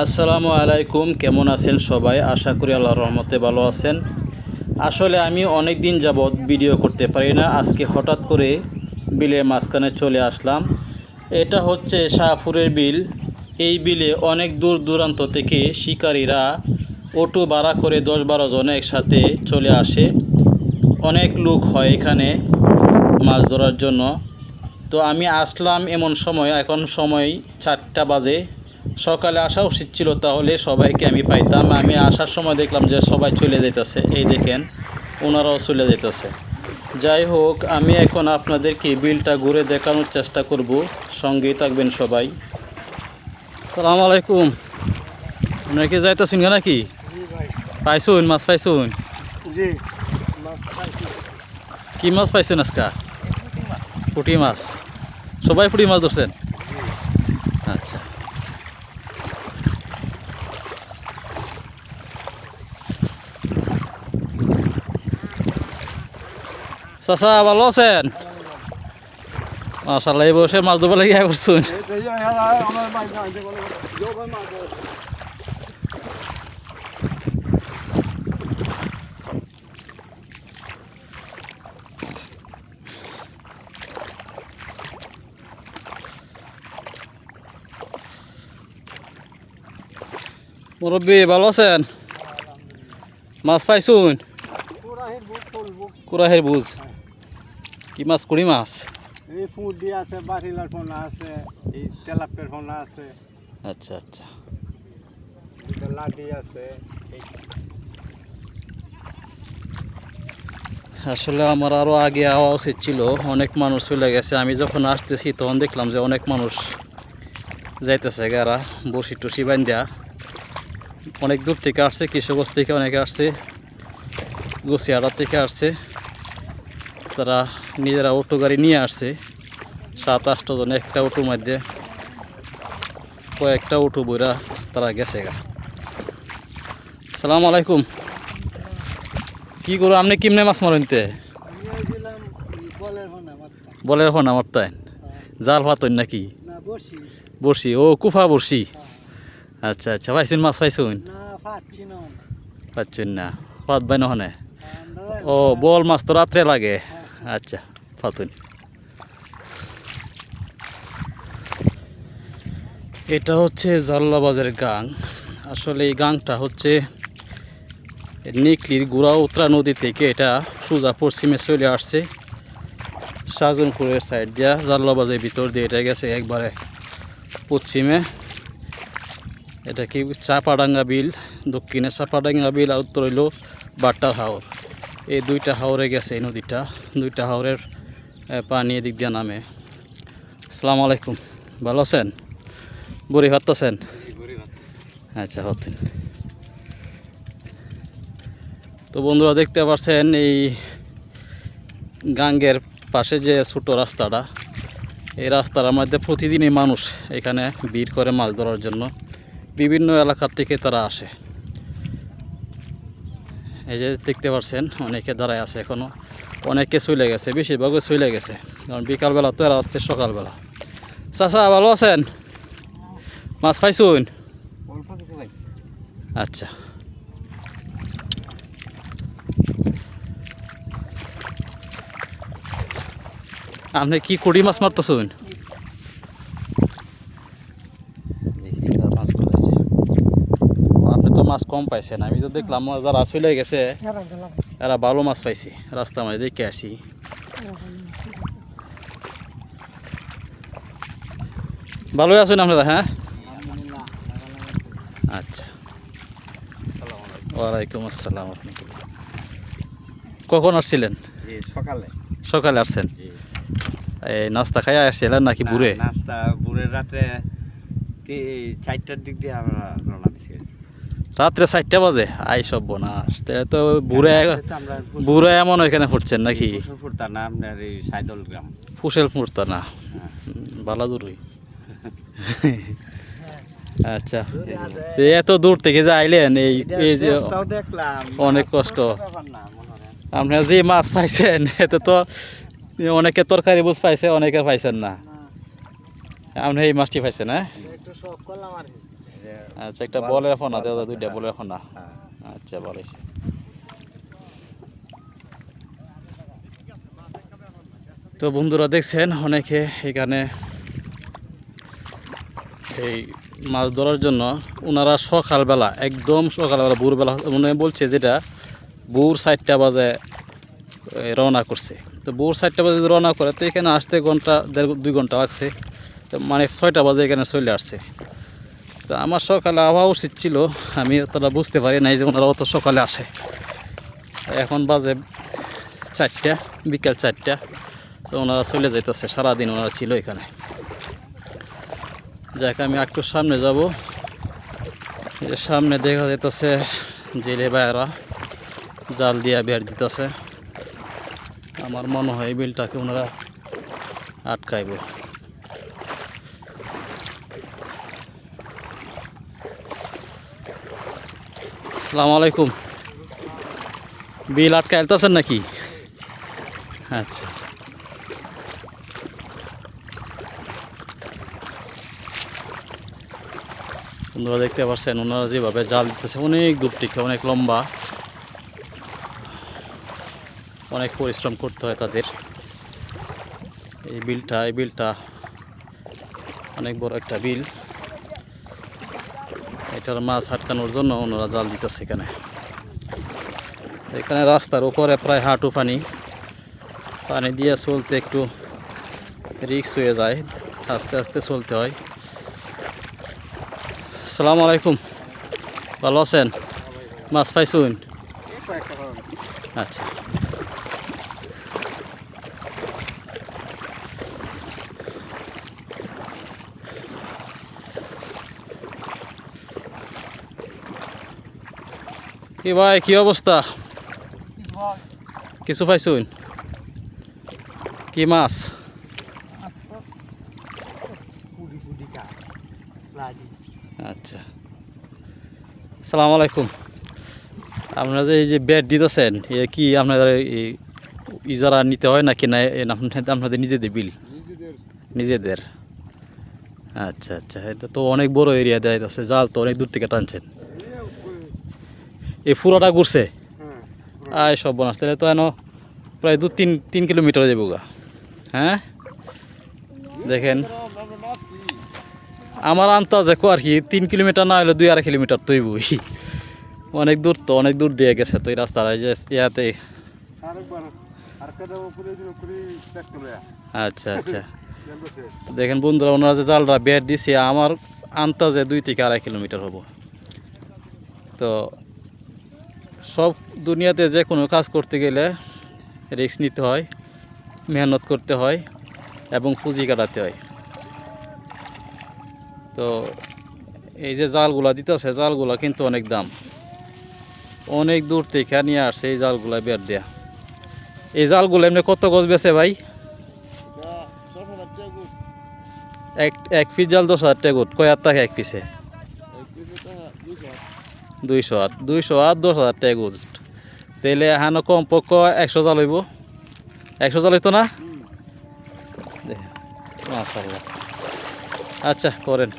আসসালামু আলাইকুম, কেমন আছেন সবাই? আশা করি আল্লাহর রহমতে ভালো আছেন। আসলে আমি অনেক দিন যাবৎ ভিডিও করতে পারি না। আজকে হঠাৎ করে বিলের মাঝখানে চলে আসলাম। এটা হচ্ছে শাহপুরের বিল। এই বিলে অনেক দূর দূরান্ত থেকে শিকারীরা অটো ভাড়া করে দশ বারো জন একসাথে চলে আসে। অনেক লোক হয় এখানে মাছ ধরার জন্য। তো আমি আসলাম এমন সময়, এখন সময় চারটা বাজে। সকালে আসা উচিত ছিল তাহলে সবাইকে আমি পাইতাম। আমি আসার সময় দেখলাম যে সবাই চলে যেতেছে এই দেখেন ওনারাও চলে যেতেছে যাই হোক আমি এখন আপনাদেরকে বিলটা ঘুরে দেখানোর চেষ্টা করব। সঙ্গেই থাকবেন সবাই। সালাম আলাইকুম। আপনারা কি যাইতেছেন গা নাকি? পাইছুন মাছ পাইছুন? কি মাছ পাইছেন আজকা? পুঁটি মাছ। সবাই পুঁটি মাছ ধরছেন? চাচা, ভালো আছেন? মাশাল্লাহ এই বসে মাছ ধরবার লাগে করছুন। মুরব্বী, ভালো আছেন? মাছ পাইছুন? কুরাহের বুঝ। কি মাছ কুড়ি মাছ? এই ফুটি আছে বাটিলার ফোনা আছে এই তেলাপের ফোনা আছে। আচ্ছা আচ্ছা। লাডি আছে আসলে আমার আরও আগে আওয়া উচিত ছিল অনেক মানুষ চলে গেছে। আমি যখন আসতেছি তখন দেখলাম যে অনেক মানুষ যাইতেছে গারা বসি টসি বান্ধা অনেক দূর থেকে আসছে কৃষকগঞ্জ থেকে অনেকে আসছে গোসিয়াড়া থেকে আসছে। তারা নিজেরা অটো গাড়ি নিয়ে আসছে। সাত, আটটা জন একটা অটোর মধ্যে কয়েকটা অটো বইরা তারা গেছে গা। সালাম আলাইকুম। কি করো আপনি কিমনে মাছ ফোনা মারতাম বলে এখন আমার তাই। জাল ভাতন নাকি? বসি ও, কুফা বড়শি। আচ্ছা আচ্ছা। পাইছুন মাছ, পাইছুন? পাচ্ছুন না। পাত বাই নহনে আন্দাজ ও, বল মাছ তো রাত্রে লাগে। আচ্ছা পাতুন এটা হচ্ছে জাল্লাবাজের গাং। আসলে এই গাংটা হচ্ছে নিকলির গুড়া উত্তরা নদী থেকে এটা সোজা পশ্চিমে চলে আসছে। শাহজনপুরের সাইড দিয়া জাল্লাবাজের ভিতর দিয়ে এটা গেছে একবারে পশ্চিমে। এটা কি চাপাডাঙ্গা বিল, দক্ষিণে চাপাডাঙ্গা বিল আর উত্তর হইল বাট্টা হাওর। এই দুইটা হাওরে গেছে এই নদীটা। দুইটা হাওরের পানি এদিক দিয়ে নামে। আসসালামু আলাইকুম। ভালো আছেন? বুড়ি আছেন? আচ্ছা হতেন তো বন্ধুরা, দেখতে পাচ্ছেন এই গাঙ্গের পাশে যে ছোট রাস্তাটা, এই রাস্তার মধ্যে প্রতিদিনই মানুষ এখানে ভিড় করে মাছ ধরার জন্য বিভিন্ন এলাকার থেকে তারা আসে। এই যে দেখতে পাচ্ছেন অনেকে দাঁড়ায় আছে এখনও অনেকে চলে গেছে বেশিরভাগই চলে গেছে। কারণ বিকালবেলা তো এরা আসছে সকালবেলা। চাচা, ভালো আছেন? মাছ পাইছুন? আচ্ছা। আপনি কি কুড়ি মাছ মারতেছুন আপনি তো মাছ কম পাইছেন আমি তো দেখলাম যারা চলে গেছে এরা ভালো মাছ পাইছি। রাস্তা মানে দেখে আসি। ভালোই আছেন আপনারা হ্যাঁ? আচ্ছা। ওয়ালাইকুম আসসালাম রহমতুল্লাহ। কখন আসছিলেন? সকালে। সকালে আসছেন? জি। এই নাস্তা খাই আসছিলেন নাকি বুড়ে নাস্তা বুড়ের রাত্রে তি- চারটার দিক দিয়ে আমরা রওনা দিছি রাত্রে চারটা বাজে? আই সব বনাস তো বুড়ে তো বুড়ে এমন ওইখানে ফুটছেন নাকি? ঘুরতানা আপনার এই সাইদল গ্রাম। ফুসেল ফুটতা না। হ্যাঁ। আচ্ছা। এত দূর থেকে যে আইলেন এই এই যে অনেক কষ্ট। না, আপনারা যে মাছ পাইছেন এতে তো অনেকে তরকারি বুঝ পাইছে অনেকে পাইছেন না। না, আপনি এই মাছটি পাইছেন হ্যাঁ? একটু শখ করলাম আর কি। আচ্ছা একটা বলের ফোনা দেওয়া যায় দুইটা বলের ফোনা হ্যাঁ। আচ্ছা ভালো হয়েছে তো বন্ধুরা দেখছেন অনেকে এখানে এই মাছ ধরার জন্য ওনারা সকালবেলা একদম সকালবেলা ভোরবেলা মানে বলছে যেটা ভোর চারটা বাজে রওনা করছে। তো ভোর চারটা বাজে রওনা করে তো এখানে আসতে ঘণ্টা দেড় দুই ঘণ্টা লাগছে। মানে ছয়টা বাজে এখানে চলে আসছে। তো আমার সকালে আবহাওয়া উচিত ছিল। আমি অতটা বুঝতে পারি নাই যে ওনারা অত সকালে আসে। এখন বাজে চারটা, বিকাল চারটা। তো ওনারা চলে যাইতেছে, সারাদিন ওনারা ছিল এখানে। যাক, আমি একটু সামনে যাব। যে সামনে দেখা যাইতেছে জেলে ভাইয়েরা জাল দিয়া বের দিতেছে। আমার মনে হয় বিলটাকে ওনারা আটকাইব। আসসালামু আলাইকুম। বিল আটকা এলতেছেন নাকি? আচ্ছা। বন্ধুরা দেখতে পাচ্ছেন, ওনারা যেভাবে জাল দিতেছে, অনেক দূর থেকে, অনেক লম্বা। অনেক পরিশ্রম করতে হয় তাদের। এই বিলটা এই বিলটা অনেক বড় একটা বিল। এটার মাছ আটকানোর জন্য ওনারা জাল দিতেছে এখানে। এখানে রাস্তার উপরে প্রায় হাঁটু পানি। পানি দিয়ে চলতে একটু রিক্স হয়ে যায় আস্তে আস্তে চলতে হয়। আসসালামু আলাইকুম। ভালো আছেন? মাছ পাইছুন? আচ্ছা। কি ভাই, কি অবস্থা? কিছু পাইছুন? কি মাছ? আচ্ছা। সালাম আলাইকুম আপনারা যে এই যে বেড দিতেছেন, এ কি আপনাদের ইজারা নিতে হয় নাকি না আপনাদের নিজেদের বিল? নিজেদের। আচ্ছা আচ্ছা। এটা তো অনেক বড় এরিয়া দেয় আছে জাল তো অনেক দূর থেকে টানছেন। এই পুরোটা ঘুরছে। আয় সব বনাস। তাহলে তো এন প্রায় দু তিন তিন কিলোমিটার যাব গা। হ্যাঁ? দেখেন। আমার আন্তাজে কো আর কি তিন কিলোমিটার না হলে দুই আড়াই কিলোমিটার তৈবই অনেক দূর তো অনেক দূর দিয়ে গেছে তো এই যে ইয়াতে। আচ্ছা আচ্ছা। দেখেন বন্ধুরা ওনারা যে জালটা বের দিছে আমার আন্তাজে দুই থেকে আড়াই কিলোমিটার হব। তো সব দুনিয়াতে যে কোনো কাজ করতে গেলে রিস্ক নিতে হয় মেহনত করতে হয় এবং পুঁজি কাটাতে হয়। তো এই যে জালগুলা দিতেছে জালগুলা কিন্তু অনেক দাম। অনেক দূর থেকে নিয়ে আসছে এই জালগুলা বের দেয়া। এই জালগুলো এমনি কত গজ বেছে ভাই? এক এক পিস জাল দশ হাজার টাকা কয় হাজার টাকা এক পিসে? দুইশো আট দুইশো আট দশ হাজার টাকা গোজ তাহলে এখানে কমপক্ষ একশো জাল হইব একশো জাল হইতো না আচ্ছা করেন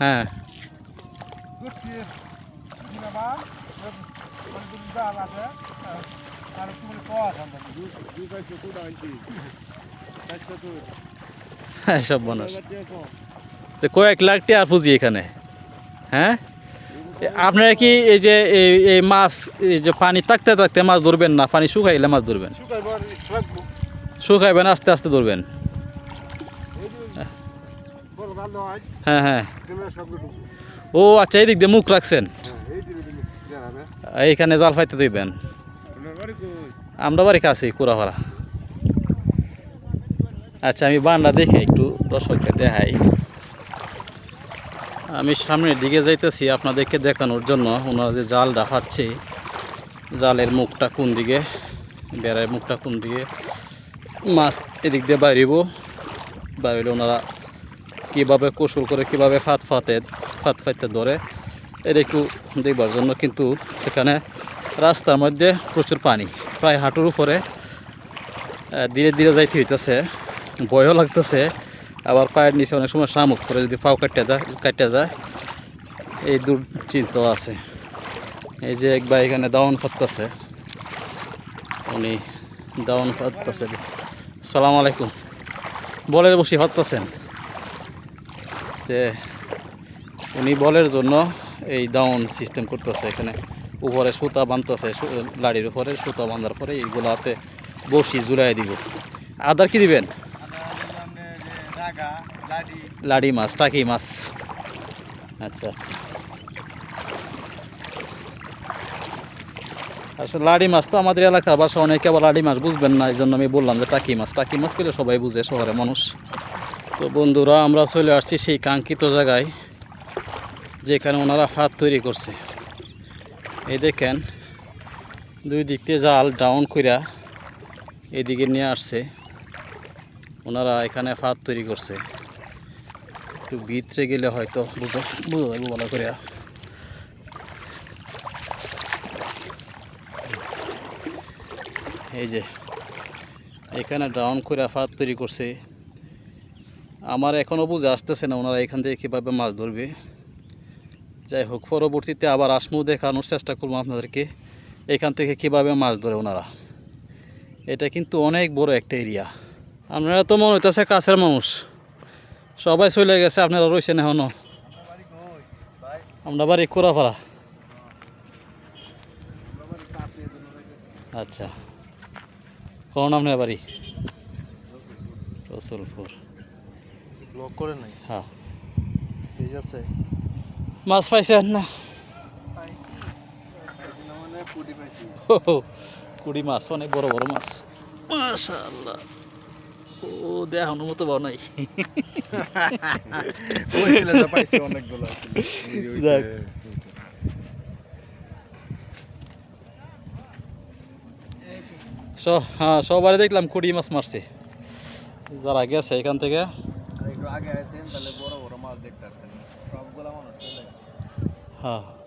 হ্যাঁ মানে তো সব মানুষ তো কয়েক লাখ টাকা পুঁজি এখানে। হ্যাঁ? আপনারা কি এই যে এই মাছ, এই যে পানি থাকতে থাকতে মাছ ধরবেন না? পানি শুকাইলে মাছ ধরবেন? শুকাইবেন, আস্তে আস্তে ধরবেন। হ্যাঁ হ্যাঁ। ও আচ্ছা এই দিক দিয়ে মুখ রাখছেন? হ্যাঁ এইখানে জাল ফাইতে দিবেন আমরা বাড়ি কাছে কুড়াভাড়া আচ্ছা আমি বান্ডা দেখে একটু দর্শককে দেখাই। আমি সামনের দিকে যাইতেছি, আপনাদেরকে দেখানোর জন্য ওনারা যে জাল ডাকাচ্ছে জালের মুখটা কোন দিকে, বেড়ার মুখটা কোন দিকে, মাছ এদিক দিয়ে বাইরিব বাইরে ওনারা কীভাবে কৌশল করে কীভাবে ফাত ফাতে ফাত ফাইতে ধরে এর একটু দেখবার জন্য কিন্তু এখানে রাস্তার মধ্যে প্রচুর পানি, প্রায় হাঁটুর উপরে ধীরে ধীরে যাইতে হইতেছে। ভয়ও লাগতেছে, আবার পায়ের নিচে অনেক সময় শামুক করে যদি পাও কাটতে যায় কাটতে যায়, এই দুশ্চিন্তাও আছে। এই যে এক ভাই এখানে দাউন ফাটতেছে উনি দাউন ফাটতেছে সালাম আলাইকুম। বলের বসে ফাটতেছেন যে উনি বলের জন্য এই দাউন সিস্টেম করতেছে, এখানে উপরে সুতা বাঁধতেছে লাড়ির উপরে সুতা বাঁধার পরে এইগুলাতে বসি ঝুলাই দিব। আদার কি দিবেন? লাডি। মাছ, টাকি মাছ। আচ্ছা আচ্ছা। আসলে লাড়ি মাছ তো আমাদের এলাকার বাসা অনেকে আবার লাড়ি মাছ বুঝবেন না এই জন্য আমি বললাম যে টাকি মাছ। টাকি মাছ পেলে সবাই বুঝে শহরে মানুষ। তো বন্ধুরা, আমরা চলে আসছি সেই কাঙ্ক্ষিত জায়গায়, যেখানে ওনারা ফাঁদ তৈরি করছে। এই দেখেন, দুই দিক থেকে জাল ডাউন কইরা এদিকে নিয়ে আসছে। ওনারা এখানে ফাঁদ তৈরি করছে। একটু ভিতরে গেলে হয়তো বুঝো বুঝো ভালো করে। এই যে, এখানে ডাউন করে ফাঁদ তৈরি করছে। আমার এখনও বুঝে আসতেছে না ওনারা এখান থেকে কীভাবে মাছ ধরবে। যাই হোক, পরবর্তীতে আবার আসমু দেখানোর চেষ্টা করব আপনাদেরকে, এখান থেকে কীভাবে মাছ ধরে ওনারা। এটা কিন্তু অনেক বড় একটা এরিয়া। আপনারা তো মনে হইতেছে কাছের মানুষ। সবাই চলে গেছে আপনারা রয়েছেন এখনও। বাড়ি কই আমরা বাড়ি কোরাপাড়া। আচ্ছা। কোন আপনার বাড়ি? রসুলপুর। ব্লক করে নাই? হ্যাঁ। ঠিক আছে। মাছ পাইছেন না? কুড়ি মাছ অনেক বড় বড় মাছ। মাশাআল্লাহ। ও দেখানোর মতো বাও নাই ওই অনেকগুলো যাক। হ্যাঁ সবারই দেখলাম কুড়ি মাছ মারছে। যারা গেছে এখান থেকে। একটু আগে আইতেন তাহলে বড় বড় মাছ দেখতে সবগুলা মানুষ হ্যাঁ।